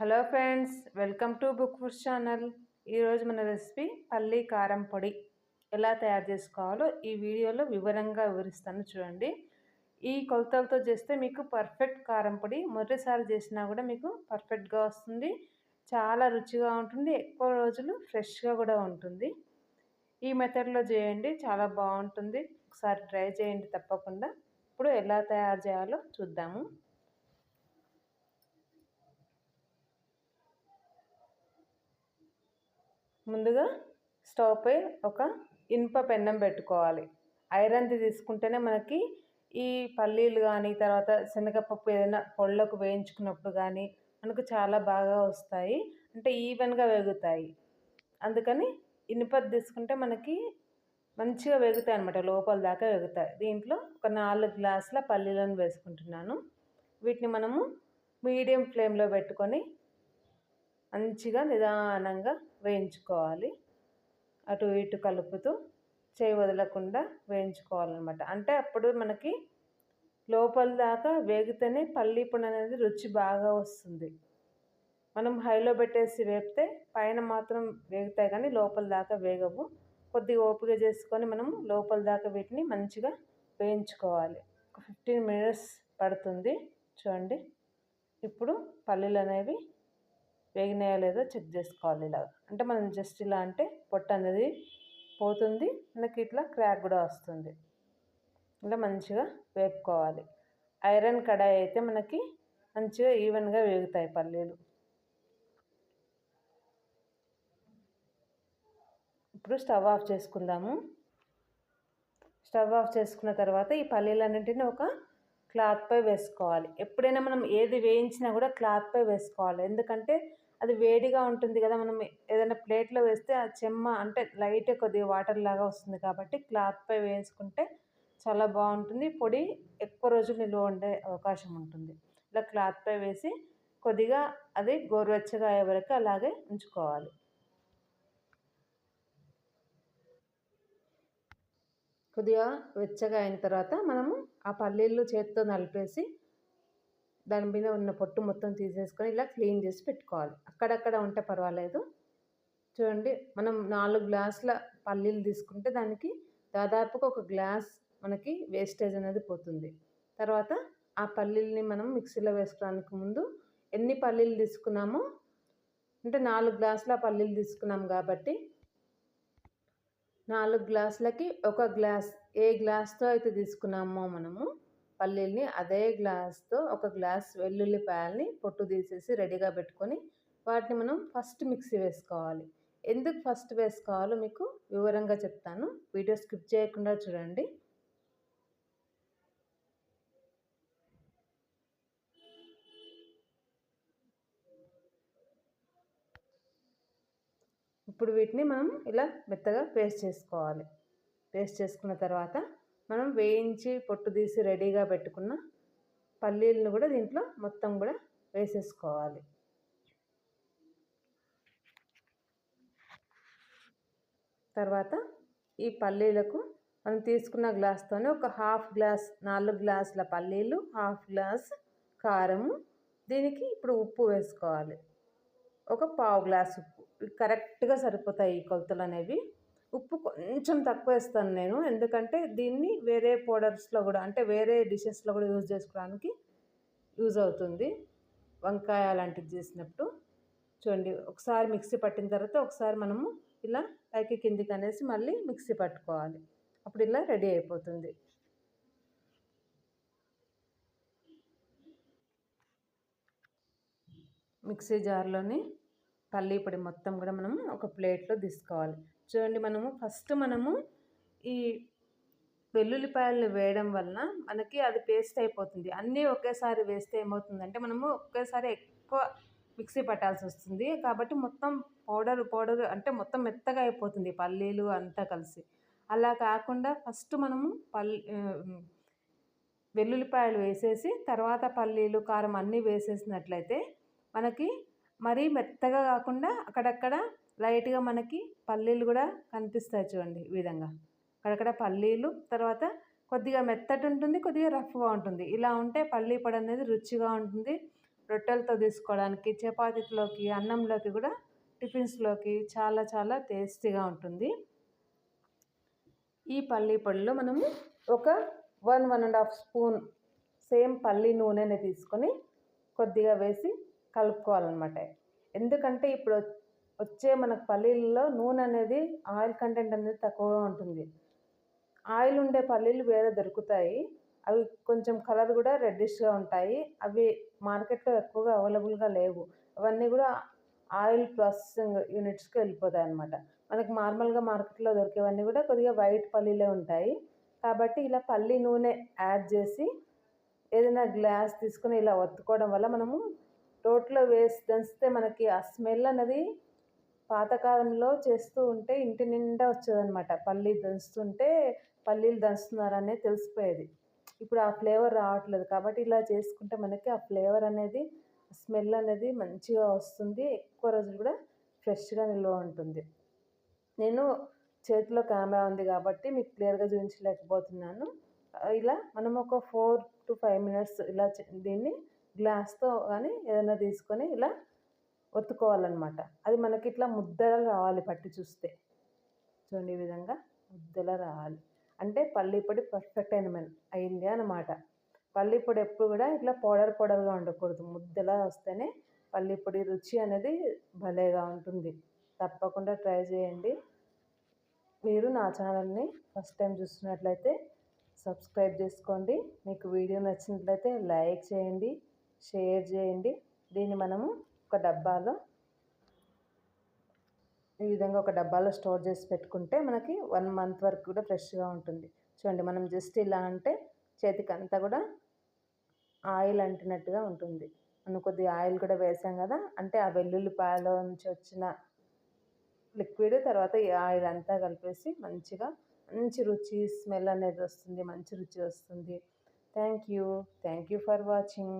Hello friends welcome to book food channel. ఈరోజు మన recipe పల్లీ కారం పొడి. ఎలా తయారు చేసుకోవాలో ఈ వీడియోలో వివరంగా వివరిస్తాను చూడండి. ఈ కొలతలతో చేస్తే మీకు పర్ఫెక్ట్ కారం పొడి. మొదటిసారి చేసినా కూడా మీకు పర్ఫెక్ట్గా వస్తుంది. చాలా రుచిగా ఉంటుంది. ఎక్కువ రోజులు ఫ్రెష్గా కూడా ఉంటుంది. ఈ మెథడ్లో చేయండి. చాలా బాగుంటుంది. ఒకసారి ట్రై చేయండి తప్పకుండా. ఇప్పుడు ఎలా తయారు చేయాలో చూద్దాము. ముందుగా స్టవ్పై ఒక ఇనుప పెన్నం పెట్టుకోవాలి. ఐరన్ది తీసుకుంటేనే మనకి ఈ పల్లీలు కానీ తర్వాత శనగపప్పు ఏదైనా పొళ్ళకు వేయించుకున్నప్పుడు కానీ మనకు చాలా బాగా వస్తాయి. అంటే ఈవెన్గా వేగుతాయి. అందుకని ఇనుపది తీసుకుంటే మనకి మంచిగా వేగుతాయి అనమాట లోపల దాకా వేగుతాయి. దీంట్లో ఒక నాలుగు గ్లాసుల పల్లీలను వేసుకుంటున్నాను. వీటిని మనము మీడియం ఫ్లేమ్లో పెట్టుకొని మంచిగా నిదానంగా వేయించుకోవాలి. అటు ఇటు కలుపుతూ చేయి వదలకుండా వేయించుకోవాలన్నమాట. అంటే అప్పుడు మనకి లోపల దాకా వేగితేనే పల్లి పండు అనేది రుచి బాగా వస్తుంది. మనం హైలో పెట్టేసి వేపితే పైన మాత్రం వేగుతాయి కానీ లోపల దాకా వేగవు. కొద్దిగా ఓపిక చేసుకొని మనం లోపల దాకా వీటిని మంచిగా వేయించుకోవాలి. ఒక ఫిఫ్టీన్ మినిట్స్ పడుతుంది. చూడండి. ఇప్పుడు పల్లీలు అనేవి వేగినాయో లేదో చెక్ చేసుకోవాలి ఇలా అంటే మనం జస్ట్ ఇలా అంటే పొట్ట అనేది పోతుంది మనకి ఇట్లా క్రాక్ కూడా వస్తుంది. ఇలా మంచిగా వేపుకోవాలి. ఐరన్ కడాయి అయితే మనకి మంచిగా ఈవెన్గా వేగుతాయి పల్లీలు. ఇప్పుడు స్టవ్ ఆఫ్ చేసుకుందాము. స్టవ్ ఆఫ్ చేసుకున్న తర్వాత ఈ పల్లీలన్నింటినీ ఒక క్లాత్పై వేసుకోవాలి. ఎప్పుడైనా మనం ఏది వేయించినా కూడా క్లాత్పై వేసుకోవాలి. ఎందుకంటే అది వేడిగా ఉంటుంది కదా మనం ఏదైనా ప్లేట్లో వేస్తే ఆ చెమ్మ అంటే లైట్ కొద్దిగా వాటర్ లాగా వస్తుంది కాబట్టి క్లాత్పై వేసుకుంటే చాలా బాగుంటుంది. పొడి ఎక్కువ రోజులు నిల్వ ఉండే అవకాశం ఉంటుంది. ఇలా క్లాత్పై వేసి కొద్దిగా అది గోరువెచ్చగా అయ్యే వరకు అలాగే ఉంచుకోవాలి. కొద్దిగా వెచ్చగా అయిన తర్వాత మనము ఆ పల్లీలు చేతితో నలిపేసి దాని మీద ఉన్న పొట్టు మొత్తం తీసేసుకొని ఇలా క్లీన్ చేసి పెట్టుకోవాలి. అక్కడక్కడ ఉంటే పర్వాలేదు. చూడండి మనం నాలుగు గ్లాసుల పల్లీలు తీసుకుంటే దానికి దాదాపుగా ఒక గ్లాస్ మనకి వేస్టేజ్ అనేది పోతుంది. తర్వాత ఆ పల్లీల్ని మనం మిక్సీలో వేసుకోవడానికి ముందు ఎన్ని పల్లీలు తీసుకున్నామో అంటే నాలుగు గ్లాసుల పల్లీలు తీసుకున్నాం కాబట్టి నాలుగు గ్లాసులకి ఒక గ్లాస్ ఏ గ్లాస్తో అయితే తీసుకున్నామో మనము పల్లీల్ని అదే గ్లాస్తో ఒక గ్లాస్ వెల్లుల్లిపాయల్ని పొట్టు తీసేసి రెడీగా పెట్టుకొని వాటిని మనం ఫస్ట్ మిక్సీ వేసుకోవాలి. ఎందుకు ఫస్ట్ వేసుకోవాలో మీకు వివరంగా చెప్తాను. వీడియో స్కిప్ చేయకుండా చూడండి. ఇప్పుడు వీటిని మనం ఇలా మెత్తగా పేస్ట్ చేసుకోవాలి. పేస్ట్ చేసుకున్న తర్వాత మనం వేయించి పొట్టు తీసి రెడీగా పెట్టుకున్న పల్లీలను కూడా దీంట్లో మొత్తం కూడా వేసేసుకోవాలి. తర్వాత ఈ పల్లీలకు మనం తీసుకున్న గ్లాస్తోనే ఒక హాఫ్ గ్లాస్ నాలుగు గ్లాసుల పల్లీలు హాఫ్ గ్లాస్ కారము దీనికి ఇప్పుడు ఉప్పు వేసుకోవాలి. ఒక పావు గ్లాస్ ఉప్పు. కరెక్ట్గా సరిపోతాయి ఈ కొలతలు అనేవి ఉప్పు కొంచెం తక్కువ వేస్తాను నేను. ఎందుకంటే దీన్ని వేరే పౌడర్స్లో కూడా అంటే వేరే డిషెస్లో కూడా యూజ్ చేసుకోవడానికి యూజ్ అవుతుంది. వంకాయ అలాంటివి చేసినప్పుడు. చూడండి ఒకసారి మిక్సీ పట్టిన తర్వాత ఒకసారి మనము ఇలా పైకి కిందికి అనేసి మళ్ళీ మిక్సీ పట్టుకోవాలి. అప్పుడు ఇలా రెడీ అయిపోతుంది. మిక్సీ జార్లోని పల్లీ పొడి మొత్తం కూడా మనం ఒక ప్లేట్లో తీసుకోవాలి. చూడండి మనము ఫస్ట్ మనము ఈ వెల్లుల్లిపాయలు వేయడం వలన మనకి అది పేస్ట్ అయిపోతుంది. అన్నీ ఒకేసారి వేస్తే ఏమవుతుందంటే మనము ఒకేసారి ఎక్కువ మిక్సీ పట్టాల్సి వస్తుంది. కాబట్టి మొత్తం పౌడర్ పౌడర్ అంటే మొత్తం మెత్తగా అయిపోతుంది పల్లీలు అంతా కలిసి. అలా కాకుండా ఫస్ట్ మనము పల్లి వెల్లుల్లిపాయలు వేసేసి తర్వాత పల్లీలు కారం అన్నీ వేసేసినట్లయితే మనకి మరీ మెత్తగా కాకుండా అక్కడక్కడ లైట్గా మనకి పల్లీలు కూడా కనిపిస్తాయి చూడండి ఈ విధంగా. అక్కడక్కడ పల్లీలు తర్వాత కొద్దిగా మెత్తటి ఉంటుంది కొద్దిగా రఫ్గా ఉంటుంది. ఇలా ఉంటే పల్లీ పొడి అనేది రుచిగా ఉంటుంది. రొట్టెలతో తీసుకోవడానికి చపాతీలోకి అన్నంలోకి కూడా టిఫిన్స్లోకి చాలా చాలా టేస్టీగా ఉంటుంది. ఈ పల్లీ పొడిలో మనము ఒక one one and half spoon same పల్లీ నూనెని తీసుకొని కొద్దిగా వేసి కలుపుకోవాలన్నమాట. ఎందుకంటే ఇప్పుడు వచ్చే మనకు పల్లీలలో నూనె అనేది ఆయిల్ కంటెంట్ అనేది తక్కువగా ఉంటుంది. ఆయిల్ ఉండే పల్లీలు వేరే దొరుకుతాయి. అవి కొంచెం కలర్ కూడా రెడ్డిష్గా ఉంటాయి. అవి మార్కెట్లో ఎక్కువగా అవైలబుల్గా లేవు. అవన్నీ కూడా ఆయిల్ ప్రాసెసింగ్ యూనిట్స్కి వెళ్ళిపోతాయి అన్నమాట. మనకి నార్మల్గా మార్కెట్లో దొరికేవన్నీ కూడా కొద్దిగా వైట్ పల్లీలే ఉంటాయి. కాబట్టి ఇలా పల్లి నూనె యాడ్ చేసి ఏదైనా గ్లాస్ తీసుకొని ఇలా ఒత్తుకోవడం వల్ల మనము రోట్లో వేసి దంచితే మనకి ఆ స్మెల్ అనేది పాతకాలంలో చేస్తూ ఉంటే ఇంటి నిండా వచ్చేదనమాట పల్లీ దంచుతుంటే పల్లీలు దంచుతున్నారనే తెలిసిపోయేది. ఇప్పుడు ఆ ఫ్లేవర్ రావట్లేదు. కాబట్టి ఇలా చేసుకుంటే మనకి ఆ ఫ్లేవర్ అనేది స్మెల్ అనేది మంచిగా వస్తుంది. ఎక్కువ రోజులు కూడా ఫ్రెష్గా నిల్వ ఉంటుంది. నేను చేతిలో కెమెరా ఉంది కాబట్టి మీకు క్లియర్గా చూపించలేకపోతున్నాను. ఇలా మనం ఒక ఫోర్ టు ఫైవ్ మినిట్స్ ఇలా దీన్ని గ్లాస్తో కానీ ఏదైనా తీసుకొని ఇలా ఒత్తుకోవాలన్నమాట. అది మనకి ఇట్లా ముద్దలు రావాలి పట్టి చూస్తే. చూడండి ఈ విధంగా ముద్దలా రావాలి. అంటే పల్లి పొడి పర్ఫెక్ట్ అయిన అయింది అనమాట పల్లి పొడి ఎప్పుడు కూడా ఇట్లా పౌడర్ పౌడర్గా ఉండకూడదు. ముద్దలా వస్తేనే పల్లి పొడి రుచి అనేది భలేగా ఉంటుంది. తప్పకుండా ట్రై చేయండి. మీరు నా ఛానల్ని ఫస్ట్ టైం చూస్తున్నట్లయితే సబ్స్క్రైబ్ చేసుకోండి. మీకు వీడియో నచ్చినట్లయితే లైక్ చేయండి. షేర్ చేయండి. దీన్ని మనము ఒక డబ్బాలో ఈ విధంగా ఒక డబ్బాలో స్టోర్ చేసి పెట్టుకుంటే మనకి వన్ మంత్ వరకు కూడా ఫ్రెష్గా ఉంటుంది. చూడండి మనం జస్ట్ ఇలా అంటే చేతికి అంతా కూడా ఆయిల్ అంటినట్టుగా ఉంటుంది. మనం కొద్దిగా ఆయిల్ కూడా వేసాం కదా అంటే ఆ వెల్లుల్లిపాయలో నుంచి వచ్చిన లిక్విడ్ తర్వాత ఈ ఆయిల్ అంతా కలిపేసి మంచిగా మంచి రుచి స్మెల్ అనేది వస్తుంది మంచి రుచి వస్తుంది. Thank you. Thank you for watching.